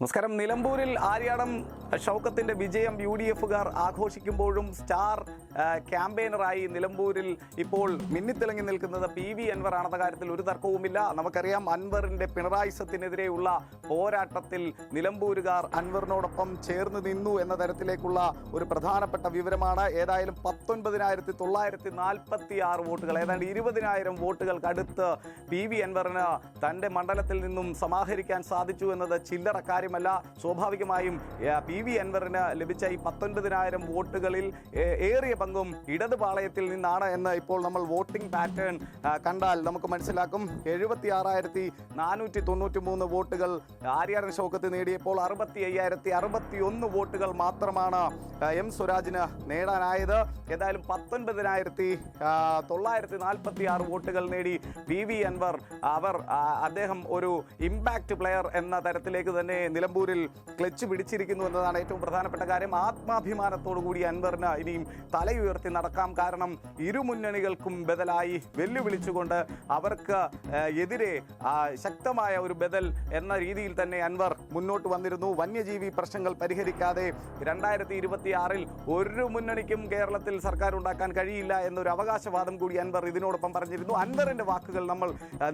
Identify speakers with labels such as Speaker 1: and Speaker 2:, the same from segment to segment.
Speaker 1: നമസ്കാരം. നിലമ്പൂരിൽ ആര്യാടം ഷൗക്കത്തിന്റെ വിജയം യു ഡി എഫുകാർ ആഘോഷിക്കുമ്പോഴും സ്റ്റാർ ക്യാമ്പയിനറായി നിലമ്പൂരിൽ ഇപ്പോൾ മിന്നിത്തിളങ്ങി നിൽക്കുന്നത് പി വി അൻവർ ആണെന്ന കാര്യത്തിൽ ഒരു തർക്കവുമില്ല. നമുക്കറിയാം അൻവറിന്റെ പിണറായിസത്തിനെതിരെയുള്ള പോരാട്ടത്തിൽ നിലമ്പൂരുകാർ അൻവറിനോടൊപ്പം ചേർന്ന് നിന്നു എന്ന തരത്തിലേക്കുള്ള ഒരു പ്രധാനപ്പെട്ട വിവരമാണ്. ഏതായാലും പത്തൊൻപതിനായിരത്തി തൊള്ളായിരത്തി നാൽപ്പത്തി ആറ് വോട്ടുകൾ ഏതാണ്ട് ഇരുപതിനായിരം വോട്ടുകൾക്ക് അടുത്ത് പി വി അൻവറിന് തന്റെ മണ്ഡലത്തിൽ നിന്നും സമാഹരിക്കാൻ സാധിച്ചു എന്നത് ചില്ലറ കാര്യമല്ല. സ്വാഭാവികമായും പി വി അൻവറിന് ലഭിച്ച ഈ പത്തൊൻപതിനായിരം വോട്ടുകളിൽ ഏറിയ പങ്കും ഇടത് പാളയത്തിൽ നിന്നാണ് എന്ന് ഇപ്പോൾ നമ്മൾ വോട്ടിംഗ് പാറ്റേൺ കണ്ടാൽ നമുക്ക് മനസ്സിലാക്കും. എഴുപത്തി ആറായിരത്തി നാനൂറ്റി തൊണ്ണൂറ്റി മൂന്ന് വോട്ടുകൾ ആര്യാടൻ ഷൗക്കത്ത് നേടിയപ്പോൾ അറുപത്തി അയ്യായിരത്തി അറുപത്തി ഒന്ന് വോട്ടുകൾ മാത്രമാണ് എം സ്വരാജിന് നേടാനായത്. ഏതായാലും പത്തൊൻപതിനായിരത്തി തൊള്ളായിരത്തി നാൽപ്പത്തി ആറ് വോട്ടുകൾ നേടി പി വി അൻവർ. അവർ അദ്ദേഹം ഒരു ഇമ്പാക്റ്റ് പ്ലെയർ എന്ന തരത്തിലേക്ക് തന്നെ നിലമ്പൂരിൽ ക്ലച്ച് പിടിച്ചിരിക്കുന്നു എന്നതാണ് ഏറ്റവും പ്രധാനപ്പെട്ട കാര്യം. ആത്മാഭിമാനത്തോടു കൂടി അൻവറിന് ഇനിയും തലയുയർത്തി നടക്കാം. കാരണം ഇരു മുന്നണികൾക്കും ബദലായി വെല്ലുവിളിച്ചുകൊണ്ട് അവർക്ക് എതിരെ ശക്തമായ ഒരു ബദൽ എന്ന രീതിയിൽ തന്നെ അൻവർ മുന്നോട്ട് വന്നിരുന്നു. വന്യജീവി പ്രശ്നങ്ങൾ പരിഹരിക്കാതെ രണ്ടായിരത്തി ഇരുപത്തി ആറിൽ ഒരു മുന്നണിക്കും കേരളത്തിൽ സർക്കാർ ഉണ്ടാക്കാൻ കഴിയില്ല എന്നൊരു അവകാശവാദം കൂടി അൻവർ ഇതിനോടൊപ്പം പറഞ്ഞിരുന്നു. അൻവറിന്റെ വാക്കുകൾ നമ്മൾ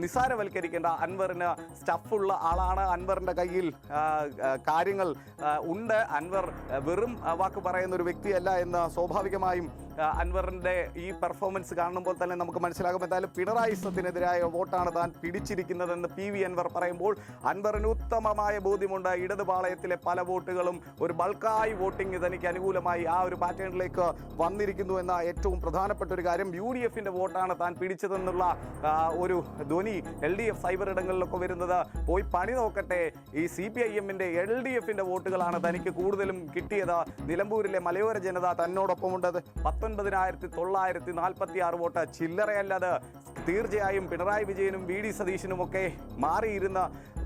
Speaker 1: നിസ്സാരവൽക്കരിക്കേണ്ട. അൻവറിന് സ്റ്റഫുള്ള ആളാണ്. അൻവറിന്റെ കയ്യിൽ കാര്യങ്ങൾ ഉണ്ട്. അൻവർ വെറും വാക്ക് പറയുന്ന ഒരു വ്യക്തിയല്ല എന്ന് സ്വാഭാവികമായും അൻവറിന്റെ ഈ പെർഫോമൻസ് കാണുമ്പോൾ തന്നെ നമുക്ക് മനസ്സിലാകും. എന്തായാലും പിണറായി സത്തിനെതിരായ വോട്ടാണ് താൻ പിടിച്ചിരിക്കുന്നതെന്ന് പി വി അൻവർ പറയുമ്പോൾ അൻവറിന് ഉത്തമമായ ബോധ്യമുണ്ട്. ഇടതുപാളയത്തിലെ പല വോട്ടുകളും ഒരു ബൾക്കായി വോട്ടിംഗ് തനിക്ക് അനുകൂലമായി ആ ഒരു പാറ്റേണിലേക്ക് വന്നിരിക്കുന്നു എന്ന ഏറ്റവും പ്രധാനപ്പെട്ട ഒരു കാര്യം. യു ഡി എഫിന്റെ വോട്ടാണ് താൻ പിടിച്ചതെന്നുള്ള ഒരു ധ്വനി എൽ ഡി എഫ് സൈബർ ഇടങ്ങളിലൊക്കെ വരുന്നത്. പോയി പണി നോക്കട്ടെ. ഈ സി പി ഐ എമ്മിന്റെ എൽ ഡി എഫിന്റെ വോട്ടുകളാണ് തനിക്ക് കൂടുതലും കിട്ടിയത്. നിലമ്പൂരിലെ മലയോര ജനത തന്നോടൊപ്പമുണ്ടത് പത്തൊൻപതിനായിരത്തി തൊള്ളായിരത്തി നാൽപ്പത്തി ആറ് വോട്ട് ചില്ലറയല്ലത് തീർച്ചയായും പിണറായി വിജയനും വി ഡി സതീശനുമൊക്കെ മാറിയിരുന്ന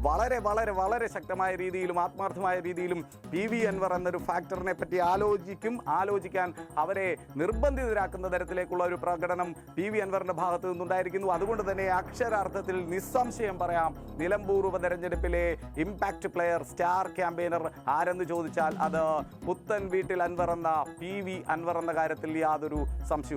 Speaker 1: വളരെ വളരെ വളരെ ശക്തമായ രീതിയിലും ആത്മാർത്ഥമായ രീതിയിലും പി വി അൻവർ എന്നൊരു ഫാക്ടറിനെ പറ്റി ആലോചിക്കും ആലോചിക്കാൻ അവരെ നിർബന്ധിതരാക്കുന്ന തരത്തിലേക്കുള്ള ഒരു പ്രകടനം പി വി അൻവറിന്റെ ഭാഗത്ത് നിന്നുണ്ടായിരിക്കുന്നു. അതുകൊണ്ട് തന്നെ അക്ഷരാർത്ഥത്തിൽ നിസ്സംശയം പറയാം നിലമ്പൂർ ഉപതെരഞ്ഞെടുപ്പിലെ ഇമ്പാക്റ്റ് പ്ലെയർ സ്റ്റാർ ക്യാമ്പയിനർ ആരെന്ന് ചോദിച്ചാൽ അത് പുത്തൻ വീട്ടിൽ അൻവർ എന്ന പി വി അൻവർ എന്ന കാര്യത്തിൽ യാതൊരു സംശയവും